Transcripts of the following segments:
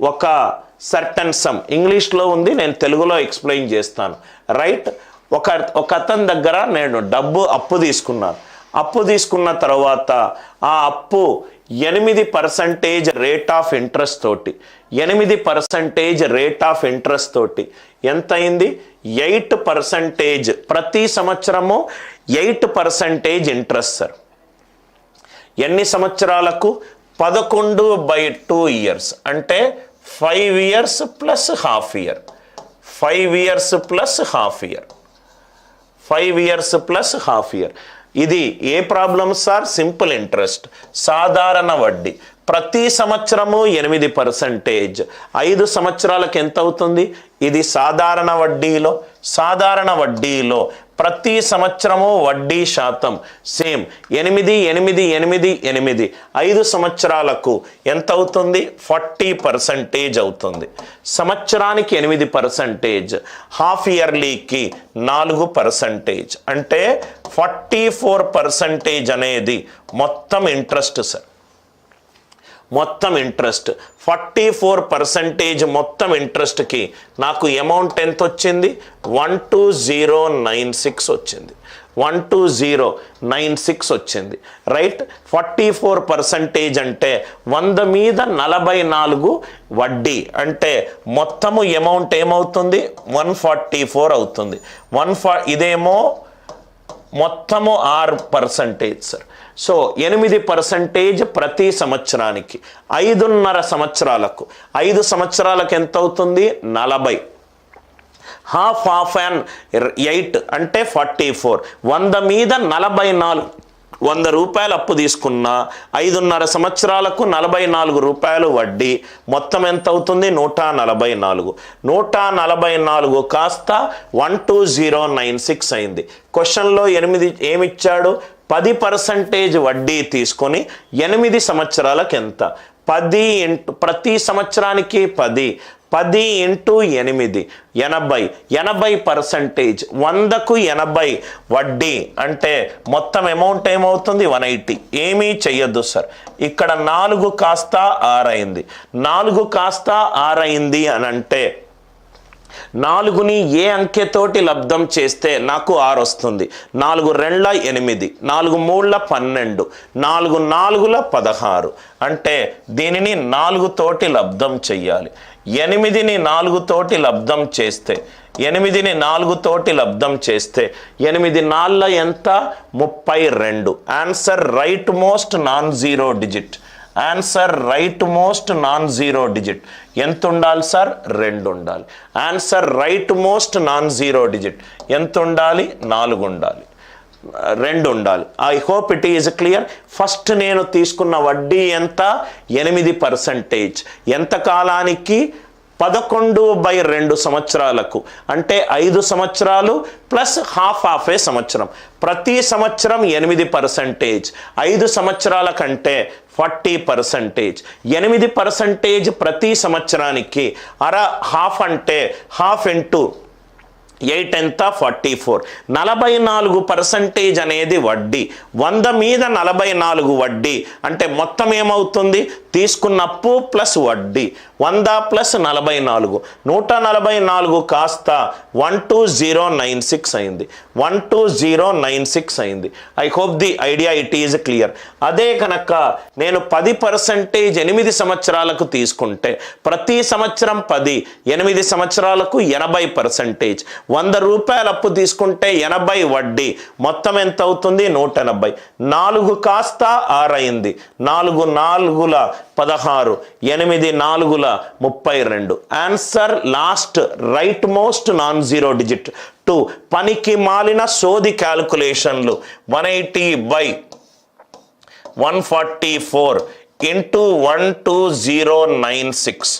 ఒక certain some ఇంగ్లీష్లో ఉంది నేను తెలుగులో ఎక్స్ప్లెయిన్ చేస్తాను. రైట్ ఒక ఒక అతని దగ్గర నేను డబ్బు అప్పు తీసుకున్నాను. అప్పు తీసుకున్న తర్వాత ఆ అప్పు ఎనిమిది పర్సంటేజ్ రేట్ ఆఫ్ ఇంట్రెస్ట్ తోటి ఎనిమిది పర్సంటేజ్ రేట్ ఆఫ్ ఇంట్రెస్ట్ తోటి ఎంత అయింది? ఎయిట్ పర్సంటేజ్ ప్రతి సంవత్సరము ఎయిట్ పర్సంటేజ్ ఇంట్రెస్ట్ సార్ ఎన్ని సంవత్సరాలకు? పదకొండు బై టూ ఇయర్స్ అంటే five years plus half year five years plus half year five years plus half year ఇది ఏ ప్రాబ్లం సార్ సింపుల్ ఇంట్రెస్ట్ సాధారణ వడ్డీ. ప్రతి సంవత్సరము ఎనిమిది పర్సంటేజ్ ఐదు సంవత్సరాలకు ఎంత అవుతుంది? ఇది సాధారణ వడ్డీలో సాధారణ వడ్డీలో ప్రతి సంవత్సరము వడ్డీ శాతం సేమ్ ఎనిమిది ఎనిమిది ఎనిమిది ఎనిమిది. ఐదు సంవత్సరాలకు ఎంత అవుతుంది? ఫార్టీ పర్సంటేజ్ అవుతుంది. సంవత్సరానికి ఎనిమిది పర్సంటేజ్ హాఫ్ ఇయర్లీకి నాలుగు పర్సంటేజ్. అంటే ఫార్టీ ఫోర్ పర్సంటేజ్ అనేది మొత్తం ఇంట్రెస్ట్ సార్. మొత్తం ఇంట్రెస్ట్ ఫార్టీ ఫోర్ పర్సంటేజ్ మొత్తం ఇంట్రెస్ట్కి నాకు అమౌంట్ ఎంత వచ్చింది one two zero nine six వచ్చింది. One two zero nine six వచ్చింది. రైట్ ఫార్టీ ఫోర్ పర్సంటేజ్ అంటే వంద మీద నలభై నాలుగు వడ్డీ. అంటే మొత్తము అమౌంట్ ఏమవుతుంది? వన్ ఫార్టీ ఫోర్ అవుతుంది. వన్ ఫా ఇదేమో మొత్తము ఆరు పర్సంటేజ్ సార్ సో ఎనిమిది పర్సంటేజ్ ప్రతి సంవత్సరానికి ఐదున్నర సంవత్సరాలకు. ఐదు సంవత్సరాలకు ఎంత అవుతుంది నలభై. హాఫ్ హాఫ్ అండ్ ఎయిట్ అంటే ఫార్టీ ఫోర్. వంద మీద నలభై నాలుగు. వంద రూపాయలు అప్పు తీసుకున్న ఐదున్నర సంవత్సరాలకు నలభై నాలుగు రూపాయలు వడ్డీ. మొత్తం ఎంత అవుతుంది నూట నలభై నాలుగు. నూట నలభై నాలుగు కాస్త one two zero nine six అయింది. క్వశ్చన్లో ఎనిమిది ఏమిచ్చాడు? పది పర్సంటేజ్ వడ్డీ తీసుకొని ఎనిమిది సంవత్సరాలకు ఎంత పది ఇంటూ ప్రతి సంవత్సరానికి పది. పది ఇంటూ ఎనిమిది ఎనభై. ఎనభై పర్సంటేజ్ వందకు ఎనభై వడ్డీ. అంటే మొత్తం అమౌంట్ ఏమవుతుంది? One eighty. ఏమీ చెయ్యొద్దు సార్. ఇక్కడ నాలుగు కాస్త ఆరైంది. నాలుగు కాస్త ఆరైంది అని అంటే నాలుగుని ఏ అంకెతోటి లబ్ధం చేస్తే నాకు ఆరు వస్తుంది. నాలుగు రెండ్ల ఎనిమిది నాలుగు మూడుల పన్నెండు నాలుగు నాలుగుల పదహారు. అంటే దీనిని నాలుగు తోటి లబ్ధం చెయ్యాలి. ఎనిమిదిని నాలుగు తోటి లబ్ధం చేస్తే ఎనిమిదిని నాలుగు తోటి లబ్ధం చేస్తే ఎనిమిది నాళ్ళ ఎంత? ముప్పై రెండు. Answer right most non zero digit answer right most non zero digit ఎంత ఉండాలి సార్? రెండు ఉండాలి answer right most non zero digit ఎంత ఉండాలి నాలుగు ఉండాలి రెండు ఉండాలి I hope it is clear first నేను తీసుకున్న వడ్డీ ఎంత? ఎనిమిది పర్సంటేజ్ ఎంత కాలానికి? పదకొండు బై రెండు సంవత్సరాలకు అంటే ఐదు సంవత్సరాలు ప్లస్ హాఫ్ హాఫ్ ఏ సంవత్సరం. ప్రతి సంవత్సరం ఎనిమిది పర్సంటేజ్. ఐదు సంవత్సరాల కంటే ఫార్టీ పర్సంటేజ్. ఎనిమిది పర్సంటేజ్ ప్రతి సంవత్సరానికి. అర హాఫ్ అంటే హాఫ్ ఇంటూ ఎయిట్ ఎంత? Forty four. నలభై నాలుగు పర్సంటేజ్ అనేది వడ్డీ. వంద మీద నలభై నాలుగు వడ్డీ. అంటే మొత్తం ఏమవుతుంది? తీసుకున్న అప్పు ప్లస్ వడ్డీ. వంద ప్లస్ నలభై నాలుగు. నూట నలభై నాలుగు కాస్త one two zero nine six అయింది. One two zero nine six అయింది. I hope the idea it is clear అదే కనుక నేను పది పర్సంటేజ్ ఎనిమిది సంవత్సరాలకు తీసుకుంటే ప్రతి సంవత్సరం పది ఎనిమిది సంవత్సరాలకు ఎనభై పర్సంటేజ్. వంద రూపాయల అప్పు తీసుకుంటే ఎనభై వడ్డీ. మొత్తం ఎంత అవుతుంది? నూట ఎనభై. నాలుగు కాస్త ఆరైంది నాలుగు నాలుగుల పదహారు ఎనిమిది నాలుగుల ముప్పై రెండు. Answer last right most non zero digit two పనికి మాలిన సోది క్యాల్కులేషన్లు one eighty by one forty four into one two zero nine six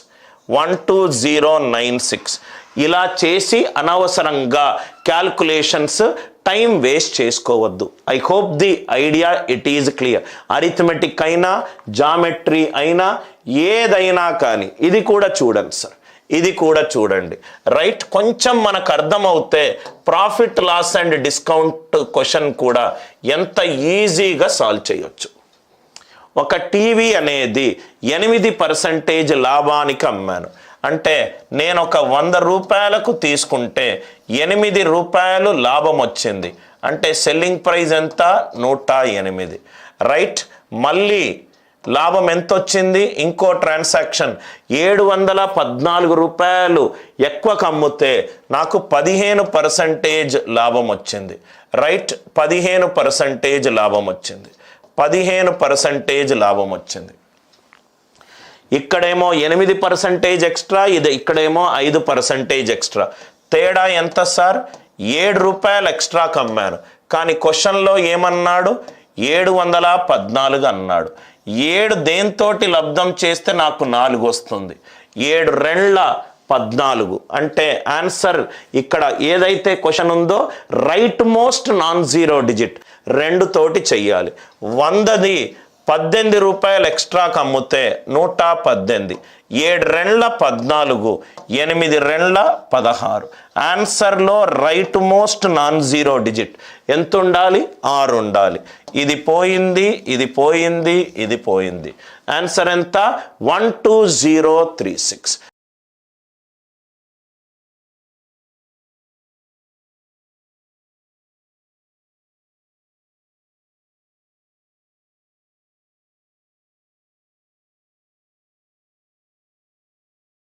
one two zero nine six ఇలా చేసి అనవసరంగా క్యాల్కులేషన్స్ టైం వేస్ట్ చేసుకోవద్దు. I hope the idea it is clear arithmetic అయినా geometry అయినా ఏదైనా కానీ ఇది కూడా చూడండి సార్ ఇది కూడా చూడండి. రైట్ కొంచెం మనకు అర్థమవుతే profit loss and discount question కూడా ఎంత ఈజీగా సాల్వ్ చేయొచ్చు. ఒక టీవీ అనేది ఎనిమిది పర్సంటేజ్ లాభానికి అమ్మాను. అంటే నేను ఒక వంద రూపాయలకు తీసుకుంటే ఎనిమిది రూపాయలు లాభం వచ్చింది. అంటే సెల్లింగ్ ప్రైస్ ఎంత? నూట ఎనిమిది. రైట్ మళ్ళీ లాభం ఎంత వచ్చింది ఇంకో ట్రాన్సాక్షన్ ఏడు వందల పద్నాలుగు రూపాయలు ఎక్కువకు కమ్ముతే నాకు పదిహేను పర్సంటేజ్ లాభం వచ్చింది. రైట్ పదిహేను పర్సంటేజ్ లాభం వచ్చింది. పదిహేను పర్సంటేజ్ లాభం వచ్చింది. ఇక్కడేమో ఎనిమిది పర్సంటేజ్ ఎక్స్ట్రా ఇది ఇక్కడేమో ఐదు పర్సంటేజ్ ఎక్స్ట్రా తేడా ఎంత సార్? ఏడు రూపాయలు ఎక్స్ట్రా కమ్మాను. కానీ క్వశ్చన్లో ఏమన్నాడు? ఏడు వందల పద్నాలుగు అన్నాడు. ఏడు దేంతోటి లబ్ధం చేస్తే నాకు నాలుగు వస్తుంది. ఏడు రెండ్ల పద్నాలుగు. అంటే ఆన్సర్ ఇక్కడ ఏదైతే క్వశ్చన్ ఉందో right most non zero digit. రెండు తోటి చెయ్యాలి. వందది పద్దెనిమిది రూపాయలు ఎక్స్ట్రాకి అమ్ముతే నూట పద్దెనిమిది. ఏడు రెండ్ల పద్నాలుగు ఎనిమిది రెండ్ల పదహారు. ఆన్సర్లో right most non zero digit. ఎంత ఉండాలి ఆరు ఉండాలి ఇది పోయింది ఇది పోయింది ఇది పోయింది. ఆన్సర్ ఎంత? One two zero three six.